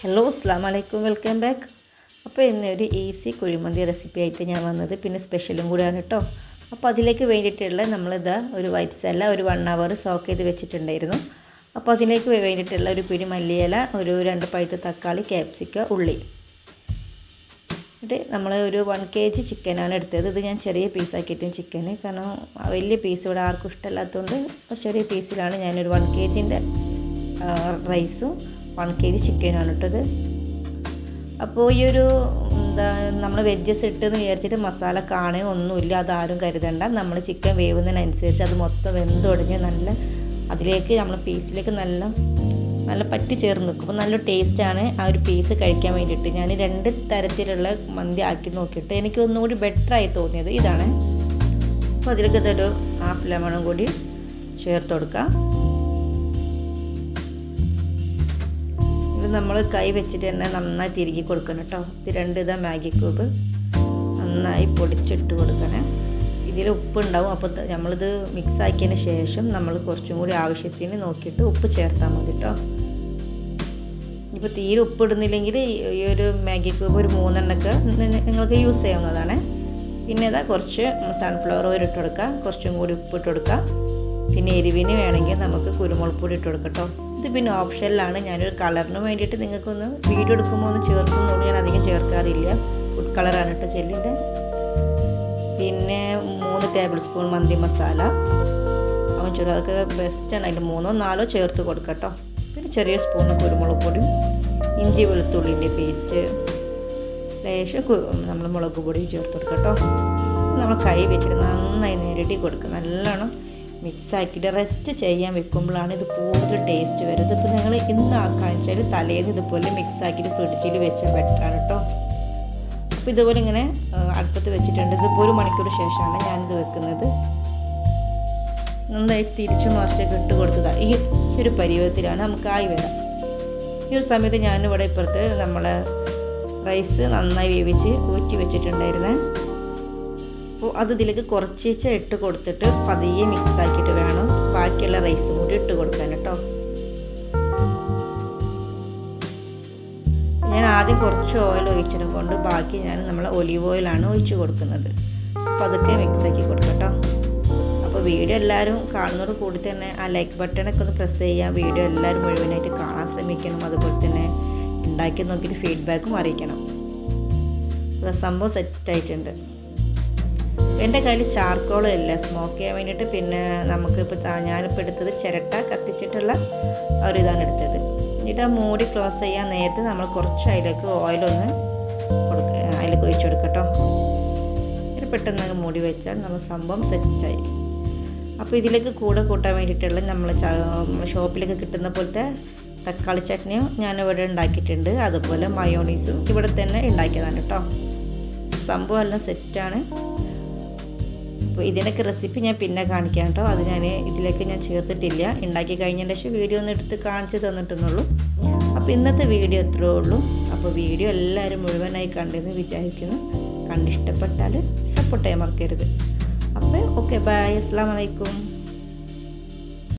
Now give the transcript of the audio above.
Hello അസ്സാം വലൈക്കും welcome back അപ്പോൾ ഇന്ന് ഒരു ഈസി കുഴിമന്തി റെസിപ്പി ആയിട്ട് ഞാൻ വന്നത്. പിന്നെ സ്പെഷ്യലും കൂടിയാണ് കേട്ടോ അപ്പോൾ അതിലേക്ക് വേണ്ടിയിട്ടുള്ള നമ്മളിതാ ഒരു വൈറ്റ് സെല്ല ഒരു വൺ അവർ സോക്ക് ചെയ്ത് വെച്ചിട്ടുണ്ടായിരുന്നു. അപ്പോൾ അതിലേക്ക് വേണ്ടിയിട്ടുള്ള ഒരു പിടി മല്ലിയില ഒരു രണ്ട് പഴുത്ത തക്കാളി ക്യാപ്സിക്ക ഉള്ളി. എന്നിട്ട് നമ്മൾ ഒരു വൺ കെ ജി ചിക്കനാണ് എടുത്തത്. ഇത് ഞാൻ ചെറിയ പീസാക്കിയിട്ടും ചിക്കന് കാരണം വലിയ പീസ് ഇവിടെ ആർക്കും ഇഷ്ടമല്ലാത്തതുകൊണ്ട് ചെറിയ പീസിലാണ് ഞാനൊരു വൺ കെ ജിന്റെ റൈസും വൺ കെ ജി ചിക്കനാണ് ഇട്ടത് അപ്പോൾ ഈ ഒരു എന്താ നമ്മൾ വെജസ് ഇട്ടെന്ന് വിചാരിച്ചിട്ട് മസാല കാണേ ഒന്നുമില്ല അതാരും കരുതണ്ട. നമ്മൾ ചിക്കൻ വേവുന്നതിനനുസരിച്ച് അത് മൊത്തം വെന്തൊടിഞ്ഞ് നല്ല അതിലേക്ക് നമ്മൾ പീസിലേക്ക് നല്ല നല്ല പറ്റി ചേർന്ന് നിൽക്കും. അപ്പോൾ നല്ല ടേസ്റ്റാണ് ആ ഒരു പീസ് കഴിക്കാൻ വേണ്ടിയിട്ട്. ഞാൻ രണ്ട് തരത്തിലുള്ള മന്തി ആക്കി നോക്കിയിട്ട് എനിക്ക് ഒന്നുകൂടി ബെറ്ററായി തോന്നിയത് ഇതാണ്. അപ്പോൾ അതിലേക്ക് ഇതൊരു ഹാഫ് ലെമണും കൂടി ചേർത്ത് കൊടുക്കാം. നമ്മൾ കൈ വെച്ചിട്ട് തന്നെ നന്നായി തിരികെ കൊടുക്കണം കേട്ടോ. ഇത് രണ്ട് ഇതാ മാഗി ക്യൂബ്. നന്നായി പൊടിച്ചിട്ട് കൊടുക്കണേ. ഇതിൽ ഉപ്പ് ഉണ്ടാവും. അപ്പോൾ നമ്മളിത് മിക്സ് ആക്കിയതിന് ശേഷം നമ്മൾ കുറച്ചും കൂടി ആവശ്യത്തിന് നോക്കിയിട്ട് ഉപ്പ് ചേർത്താൽ മതി കേട്ടോ. ഇപ്പോൾ തീരെ ഉപ്പ് ഇടുന്നില്ലെങ്കിൽ ഈ ഒരു മാഗി ക്യൂബ് ഒരു മൂന്നെണ്ണൊക്കെ നിങ്ങൾക്ക് യൂസ് ചെയ്യാവുന്നതാണ്. പിന്നെ ഇതാ കുറച്ച് സൺഫ്ലവർ ഓയിൽ ഇട്ട് കൊടുക്കുക. കുറച്ചും കൂടി ഉപ്പ് ഇട്ട് കൊടുക്കുക. പിന്നെ എരിവിന് വേണമെങ്കിൽ നമുക്ക് കുരുമുളക് പൊടി ഇട്ട് കേട്ടോ. ഇത് പിന്നെ ഓപ്ഷനിലാണ്. ഞാനൊരു കളറിന് വേണ്ടിയിട്ട് നിങ്ങൾക്കൊന്ന് വീഡിയോ എടുക്കുമ്പോൾ ഒന്ന് ചേർക്കുന്നുള്ളൂ. ഞാൻ അധികം ചേർക്കാറില്ല. ഫുഡ് കളറാണ് കേട്ടോ ചെല്ലിന്റെ പിന്നെ മൂന്ന് ടേബിൾ സ്പൂൺ മന്തി മസാല. അവൻ ചുരം അതൊക്കെ ബെസ്റ്റാണ് അതിന്റെ മൂന്നോ നാലോ ചേർത്ത് കൊടുക്കട്ടോ കേട്ടോ. പിന്നെ ചെറിയ സ്പൂൺ കുരുമുളക് പൊടി ഇഞ്ചി വെളുത്തുള്ളിന്റെ പേസ്റ്റ് ലേശം നമ്മൾ മുളക് പൊടി ചേർത്ത് കൊടുക്കട്ടോ കേട്ടോ. നമ്മൾ കൈ വെച്ചിട്ട് നന്നായി നേരിട്ട് കൊടുക്കുക. നല്ലോണം മിക്സ് ആക്കിയിട്ട് റെസ്റ്റ് ചെയ്യാൻ വെക്കുമ്പോഴാണ് ഇത് കൂടുതൽ ടേസ്റ്റ് വരുന്നത്. ഇപ്പോൾ നിങ്ങൾ ഇന്ന് ആക്കാൻ വെച്ചാൽ തലേന്ന് ഇതുപോലെ മിക്സാക്കിയിട്ട് ഫ്രിഡ്ജിൽ വെച്ചാൽ ബെറ്ററാണ് കേട്ടോ അപ്പോൾ ഇതുപോലെ ഇങ്ങനെ അടുപ്പത്ത് വെച്ചിട്ടുണ്ട്. ഇതിപ്പോൾ ഒരു മണിക്കൂർ ശേഷമാണ് ഞാനിത് വെക്കുന്നത്. നന്നായി തിരിച്ചു മറിച്ചൊക്കെ ഇട്ട് കൊടുത്തതാണ് ഈ ഒരു പരിവത്തിലാണ് നമുക്ക് ആയി വരാം. ഈ ഒരു സമയത്ത് ഞാനിവിടെ ഇപ്പുറത്ത് നമ്മളെ റൈസ് നന്നായി വേവിച്ച് ഊറ്റി വെച്ചിട്ടുണ്ടായിരുന്നേ. അപ്പോൾ അത് ഇതിലേക്ക് കുറച്ചേച്ച ഇട്ട് കൊടുത്തിട്ട് പതിയെ മിക്സ് ആക്കിയിട്ട് വേണം. ബാക്കിയുള്ള റൈസും കൂടി ഇട്ട് കൊടുക്കാൻ കേട്ടോ. ഞാൻ ആദ്യം കുറച്ച് ഓയിൽ ഒഴിച്ചത് കൊണ്ട് ബാക്കി ഞാൻ നമ്മൾ ഒലിവ് ഓയിലാണ് ഒഴിച്ച് കൊടുക്കുന്നത്. അപ്പോൾ അതൊക്കെ മിക്സ് ആക്കി കൊടുക്കട്ടോ അപ്പോൾ വീഡിയോ എല്ലാവരും കാണുന്നതോട് കൂടി തന്നെ ആ ലൈക്ക് ബട്ടണൊക്കെ ഒന്ന് പ്രസ് ചെയ്യുക. വീഡിയോ എല്ലാവരും മുഴുവനായിട്ട് കാണാൻ ശ്രമിക്കണം. അതുപോലെ തന്നെ ഉണ്ടാക്കി നോക്കിയിട്ട് ഫീഡ്ബാക്കും അറിയിക്കണം. സംഭവം സെറ്റായിട്ടുണ്ട് എന്റെ കയ്യിൽ ചാർക്കോളും ഇല്ല. സ്മോക്ക് ചെയ്യാൻ വേണ്ടിയിട്ട് പിന്നെ നമുക്കിപ്പോൾ ഞാനിപ്പോൾ എടുത്തത് ചിരട്ട കത്തിച്ചിട്ടുള്ള ഒരു ഇതാണ് എടുത്തത്. എന്നിട്ട് ആ മൂടി ക്ലോസ് ചെയ്യാൻ നേരത്തെ നമ്മൾ കുറച്ച് അതിലേക്ക് ഓയിലൊന്ന് കൊടുക്കുക അതിലേക്ക് ഒഴിച്ചു കൊടുക്കട്ടോ. ഇത് പെട്ടെന്ന് മൂടി വെച്ചാൽ നമ്മൾ സംഭവം സെറ്റായി അപ്പോൾ ഇതിലേക്ക് കൂടെ കൂട്ടാൻ വേണ്ടിയിട്ടുള്ള നമ്മൾ ഷോപ്പിലൊക്കെ കിട്ടുന്ന പോലത്തെ തക്കാളി ചട്നിയും ഞാൻ ഇവിടെ ഉണ്ടാക്കിയിട്ടുണ്ട്. അതുപോലെ മയോണീസും ഇവിടെ തന്നെ ഉണ്ടാക്കിയതാണ് കേട്ടോ. സംഭവം എല്ലാം സെറ്റാണ് അപ്പോൾ ഇതിനൊക്കെ റെസിപ്പി ഞാൻ പിന്നെ കാണിക്കാം കേട്ടോ അത് ഞാൻ ഇതിലേക്ക് ഞാൻ ചേർത്തിട്ടില്ല. ഉണ്ടാക്കി കഴിഞ്ഞതിന് ശേഷം വീഡിയോ ഒന്ന് എടുത്ത് കാണിച്ചു തന്നിട്ടെന്നുള്ളൂ. അപ്പോൾ ഇന്നത്തെ വീഡിയോ എത്രയേ ഉള്ളൂ. അപ്പോൾ വീഡിയോ എല്ലാവരും മുഴുവനായി കണ്ടെന്ന് വിചാരിക്കുന്നു. കണ്ടിഷ്ടപ്പെട്ടാൽ സപ്പോർട്ട് ചെയ്യാൻ മറക്കരുത്. അപ്പോൾ ഓക്കെ ബൈ അസ്സാം വലൈക്കും